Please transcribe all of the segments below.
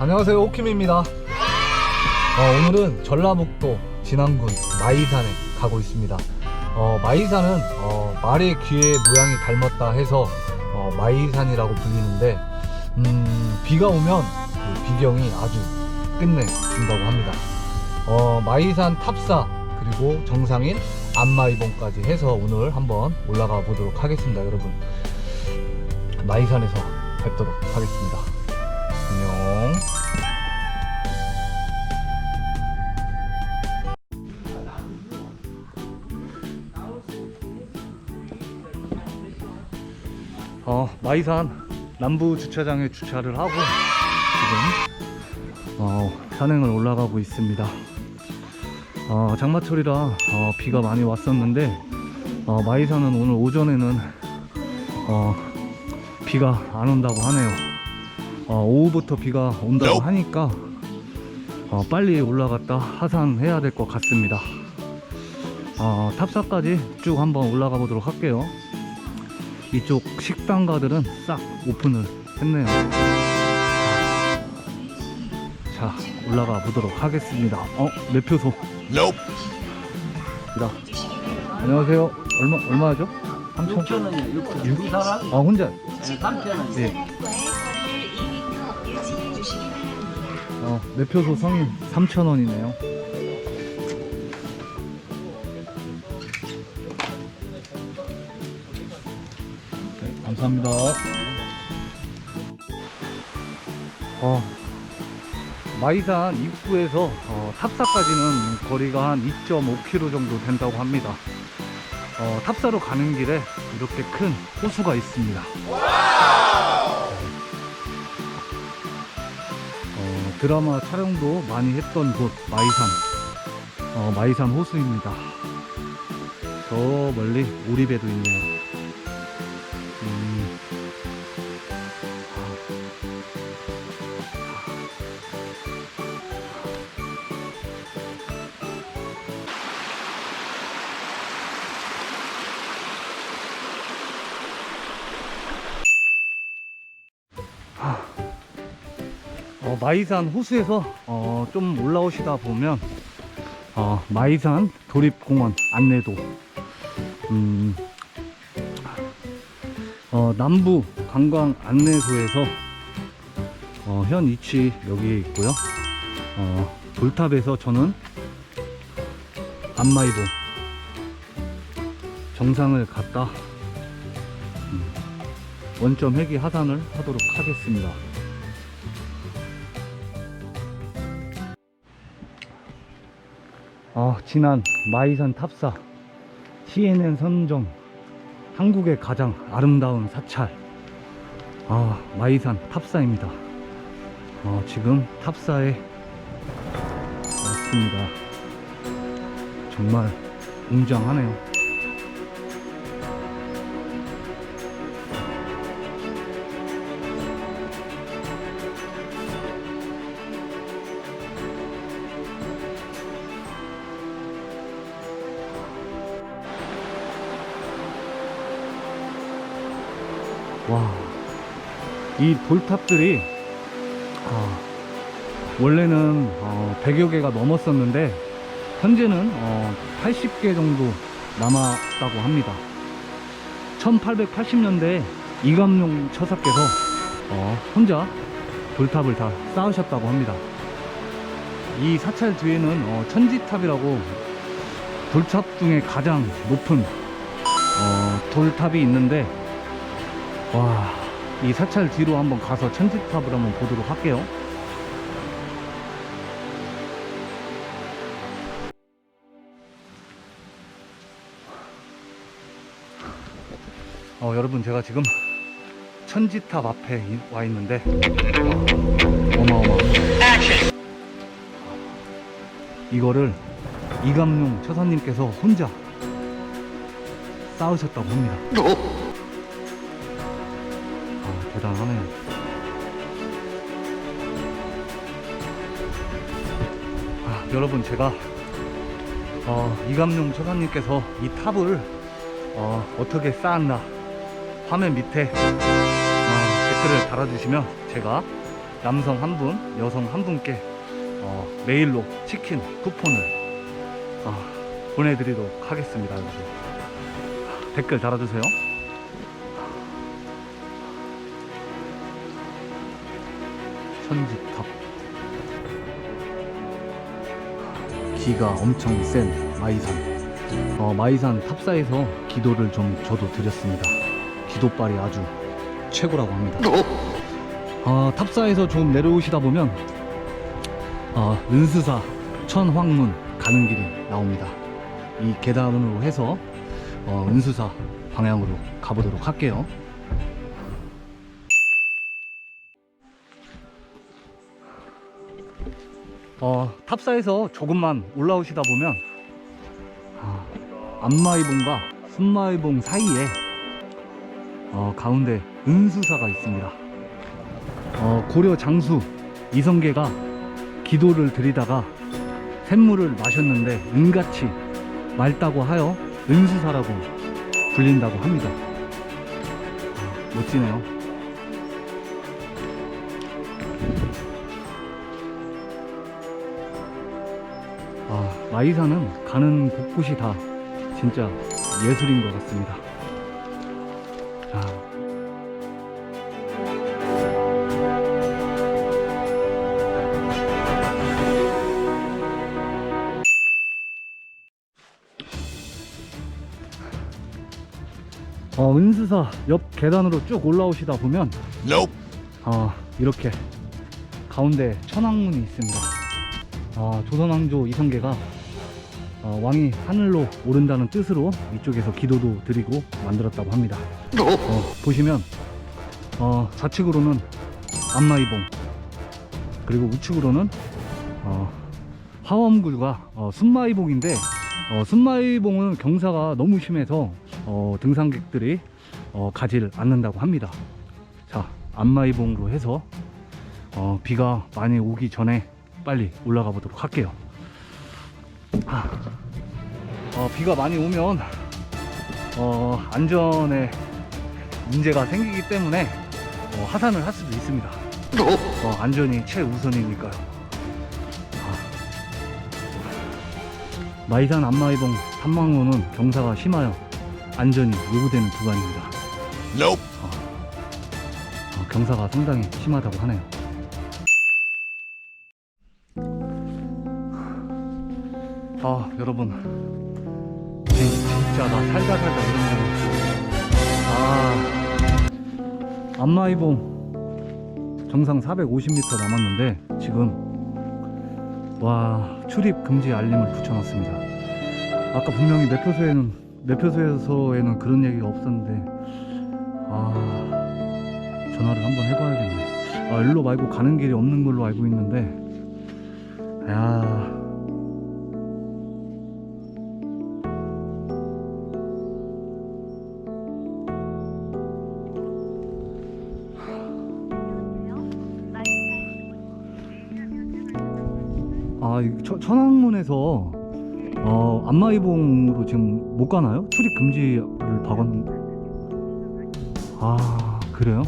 안녕하세요. 오킴입니다. 어, 오늘은 전라북도 진안군 마이산에 가고 있습니다. 어, 마이산은 어, 말의 귀의 모양이 닮았다 해서 어, 마이산이라고 불리는데 음, 비가 오면 그 비경이 아주 끝내준다고 합니다. 어, 마이산 탑사 그리고 정상인 안마이봉까지 해서 오늘 한번 올라가 보도록 하겠습니다 여러분. 마이산에서 뵙도록 하겠습니다 어, 마이산 남부 주차장에 주차를 하고 지금 어, 산행을 올라가고 있습니다. 어, 장마철이라 어, 비가 많이 왔었는데 어, 마이산은 오늘 오전에는 어, 비가 안 온다고 하네요. 어, 오후부터 비가 온다고 하니까 어, 빨리 올라갔다 하산해야 될 것 같습니다. 어, 탑사까지 쭉 한번 올라가 보도록 할게요. 이쪽 식당가들은 싹 오픈을 했네요. 자, 올라가 보도록 하겠습니다. 어, 매표소. Nope. 이다. 안녕하세요. 얼마, 얼마죠? 3천? 6천 원이요. 6천. 두 사람? 아, 혼자. 네, 3천 원. 예. 어, 매표소 성인 3,000원이네요. 감사합니다. 어, 마이산 입구에서 어, 탑사까지는 거리가 한 2.5km 정도 된다고 합니다. 어, 탑사로 가는 길에 이렇게 큰 호수가 있습니다. 어, 드라마 촬영도 많이 했던 곳 마이산 어, 마이산 호수입니다 저 멀리 오리배도 있네요 어, 마이산 호수에서 어, 좀 올라오시다 보면 어, 마이산 도립공원 안내도 음, 어, 남부 관광 안내소에서 어, 현 위치 여기에 있고요. 어, 돌탑에서 저는 안마이보 정상을 갔다 음, 원점 회기 하산을 하도록 하겠습니다 어, 지난 마이산 탑사 CNN 선정 한국의 가장 아름다운 사찰. 아, 마이산 탑사입니다. 어, 지금 탑사에 왔습니다. 정말 웅장하네요 이 돌탑들이 아, 원래는 어, 100여 개가 넘었었는데 현재는 어, 80개 정도 남았다고 합니다. 1880년대에 이감용 처사께서 어, 혼자 돌탑을 다 쌓으셨다고 합니다. 이 사찰 뒤에는 어, 천지탑이라고 돌탑 중에 가장 높은 어, 돌탑이 있는데 와, 이 사찰 뒤로 한번 가서 천지탑을 한번 보도록 할게요. 어, 여러분, 제가 지금 천지탑 앞에 이- 와 있는데, 와, 어마어마. 이거를 이감용 처사님께서 혼자 쌓으셨다고 합니다. 아, 대단하네요. 아, 여러분 제가 어, 이감용 처사님께서 이 탑을 어, 어떻게 쌓았나 화면 밑에 어, 댓글을 달아주시면 제가 남성 한 분, 여성 한 분께 어, 메일로 치킨 쿠폰을 어, 보내드리도록 하겠습니다. 여러분. 댓글 달아주세요. 천지탑. 기가 엄청 센 마이산. 어, 마이산 탑사에서 기도를 좀 저도 드렸습니다. 기도발이 아주 최고라고 합니다. 어, 탑사에서 좀 내려오시다 보면 어, 은스사 천황문 가는 길이 나옵니다. 이 계단으로 해서 어, 은수사 방향으로 가보도록 할게요 어, 탑사에서 조금만 올라오시다 보면 아, 안마이봉과 순마이봉 사이에 어, 가운데 은수사가 있습니다. 어, 고려 장수 이성계가 기도를 드리다가 샘물을 마셨는데 은같이 맑다고 하여 은수사라고 불린다고 합니다. 아, 멋지네요. 아, 마이산은 가는 곳곳이 다 진짜 예술인 것 같습니다. 아. 어, 은수사 옆 계단으로 쭉 올라오시다 보면 어, 이렇게 가운데 천왕문이 있습니다. 어, 조선왕조 이성계가 어, 왕이 하늘로 오른다는 뜻으로 이쪽에서 기도도 드리고 만들었다고 합니다. 어, 보시면 어, 좌측으로는 안마이봉 그리고 우측으로는 어, 화엄굴과 어, 순마이봉인데 어, 순마이봉은 경사가 너무 심해서 어, 등산객들이 어, 가지를 않는다고 합니다. 자 안마이봉으로 해서 어, 비가 많이 오기 전에 빨리 올라가 보도록 할게요. 아, 어, 비가 많이 오면 어, 안전에 문제가 생기기 때문에 어, 하산을 할 수도 있습니다. 어, 안전이 최우선이니까요. 아, 마이산 안마이봉 탐망로는 경사가 심하여 안전이 요구되는 구간입니다. 어, 경사가 상당히 심하다고 하네요. 아 여러분. 진- 진짜 나 살다 살다 이런 데아. 안마이봉. 정상 450m 남았는데 지금 와 출입 금지 알림을 붙여놨습니다. 아까 분명히 매표소에는 매표소에서에는 그런 얘기가 없었는데 아. 전화를 한번 해봐야겠네. 아 일로 말고 가는 길이 없는 걸로 알고 있는데 야 아, 이 천- 천왕문에서 어, 안마이봉으로 지금 못 가나요? 출입 금지를 박았는데. 아, 그래요?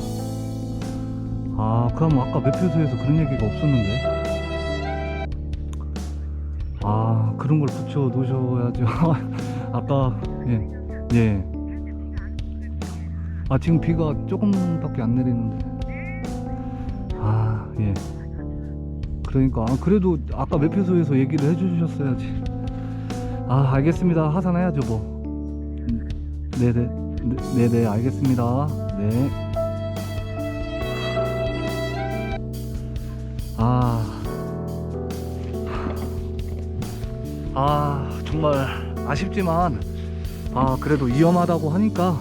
아, 그럼 아까 매표소에서 그런 얘기가 없었는데. 아, 그런 걸 붙여 놓으셔야죠. 아까, 예, 예. 아, 지금 비가 조금밖에 안 내리는데. 아, 예. 그러니까 아, 그래도 아까 매표소에서 얘기를 해주셨어야지. 아 알겠습니다. 하산해야죠 뭐. 음, 네네 네, 네 네 알겠습니다. 네. 아. 아 정말 아쉽지만 아 그래도 위험하다고 하니까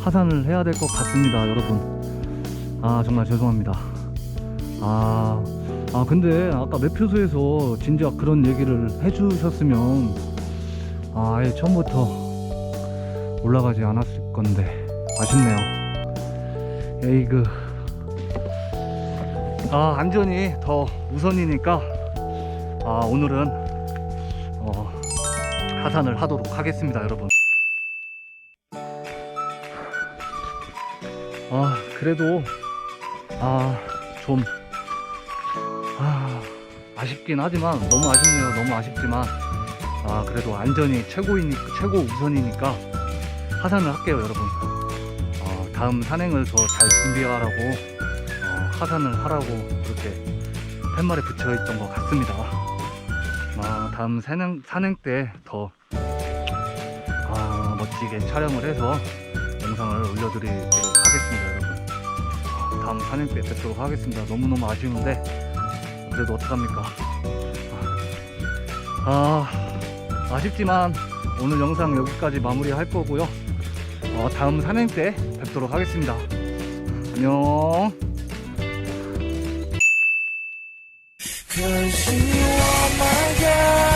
하산을 해야 될 것 같습니다 여러분 아 정말 죄송합니다 아 아 근데 아까 매표소에서 진작 그런 얘기를 해주셨으면 아 아예 처음부터 올라가지 않았을 건데. 아쉽네요. 에이그. 아 안전이 더 우선이니까 아 오늘은 어, 하산을 하도록 하겠습니다 여러분. 아 그래도 아좀 아, 아쉽긴 하지만 너무 아쉽네요. 너무 아쉽지만 아, 그래도 안전이 최고이니 최고 우선이니까 하산을 할게요, 여러분. 어, 다음 산행을 더 잘 준비하라고 어, 하산을 하라고 그렇게 팻말에 붙여 있던 것 같습니다. 아, 다음 산행 산행 때 더 아, 멋지게 촬영을 해서 영상을 올려드리도록 하겠습니다, 여러분. 아, 다음 산행 때 뵙도록 하겠습니다. 너무너무 아쉬운데 그래도 어떡합니까? 아, 아쉽지만 오늘 영상 여기까지 마무리 할 거고요. 어, 다음 산행 때 뵙도록 하겠습니다. 안녕. Cause you